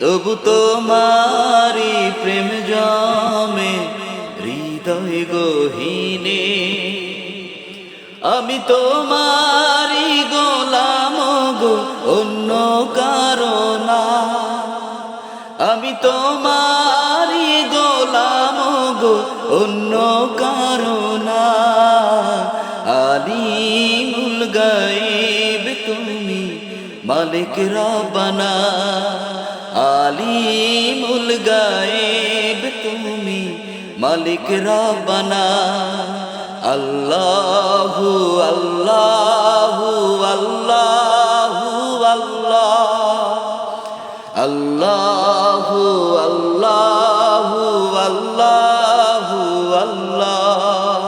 তবু তোমারি প্রেম জমে হৃদয় গহীনে। আমি তোমারি গোলাম গো, অন্য কারণা আমি তোমারি গোলাম গো, অন্য কারণা আলিমুল গাইব তুমি মালিক রাবানা। আলিমুল গাইব তুমি মালিক রাবানা আল্লাহু আল্লাহু আল্লাহু আল্লাহ। আল্লাহু আল্লাহু আল্লাহু আল্লাহ।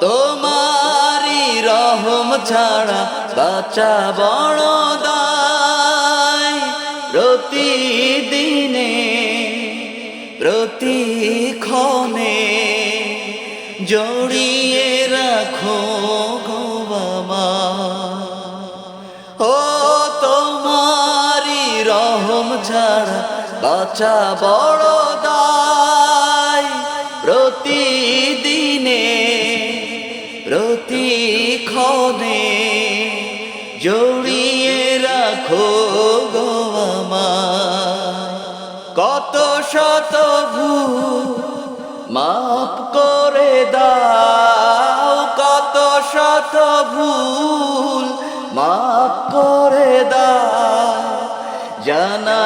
তোমারি রহম ছাড়া বাঁচা বড় প্রতিক্ষণে জড়িয়ে রাখো গো বাবা। ও তোমারি রহম ছাড়া বাঁচা বড় দায়। প্রতিদিনে, প্রতিক্ষণে জড়িয়ে রাখো গো আমার কত শত মাফ করে দাও কত শত ভুল মাফ করে দাও, জানা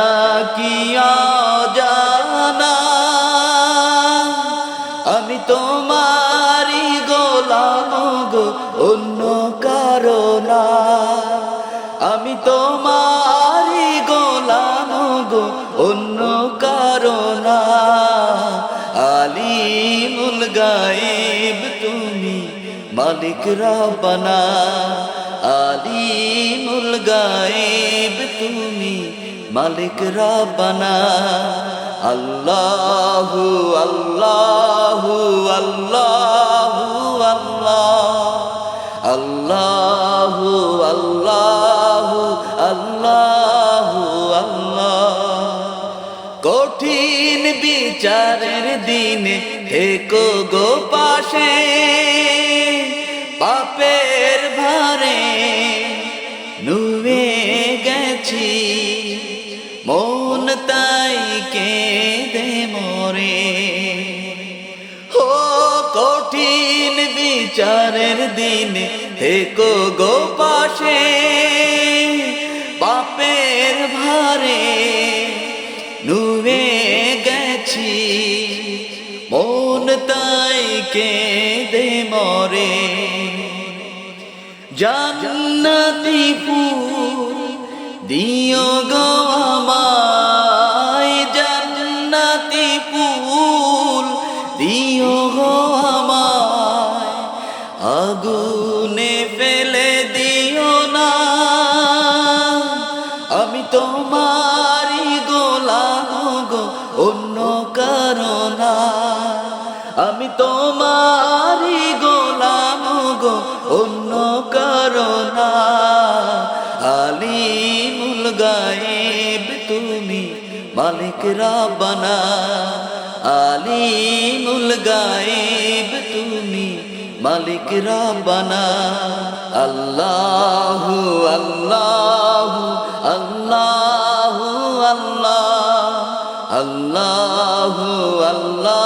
কি জানা আমি তোমারি গোলাম গো, অন্য কারণা আমি তোমারি গোলাম গো, অন্য গায়েব তুমি মালিক রাবানা আলিমুল গায়েব তুমি মালিক রাবানা আল্লাহু আল্লাহু আল্লাহু, আল্লাহ। আল্লাহু আল্লাহু আল্লাহু, আল্লাহ। কঠিন বিচারের দিনে থেকো গো পাশে পাপের ভারে নুয়ে গেছি মন তাই কে দে মরে ও কঠিন বিচারের দিন থেকো গো পাশে মন কে দে মরে। জান্নাতি ফুল দিও গো আমি তোমারি গোলাম গো, অন্য কারণা আলিমুল গায়েব তুমি মালিক রাবানা আলিমুল গায়েব তুমি মালিক রাবানা আল্লাহু আল্লাহু আল্লাহু, আল্লাহ। আল্লাহু আল্লাহু।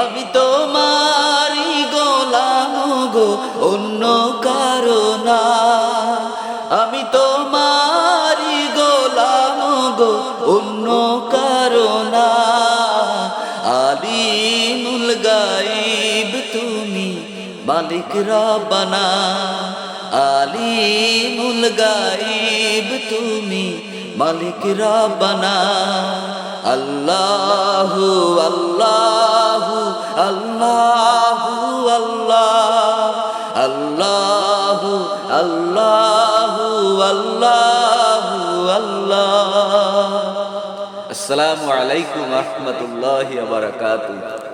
আমি তোমারি গোলাম গো, অন্য কারণা আমি তোমারি গোলাম গো, অন্য কারণা আলিমুল গাইব তুমি মালিক রব্বানা। আলিমুল গাইব তুমি মালিক রব্বানা। আল্লাহু আল্লাহু আল্লাহু আল্লাহ আল্লাহু আল্লাহু আল্লাহু আল্লাহ। আসসালামু আলাইকুম রহমতুল্লাহ বারাকাতুহ।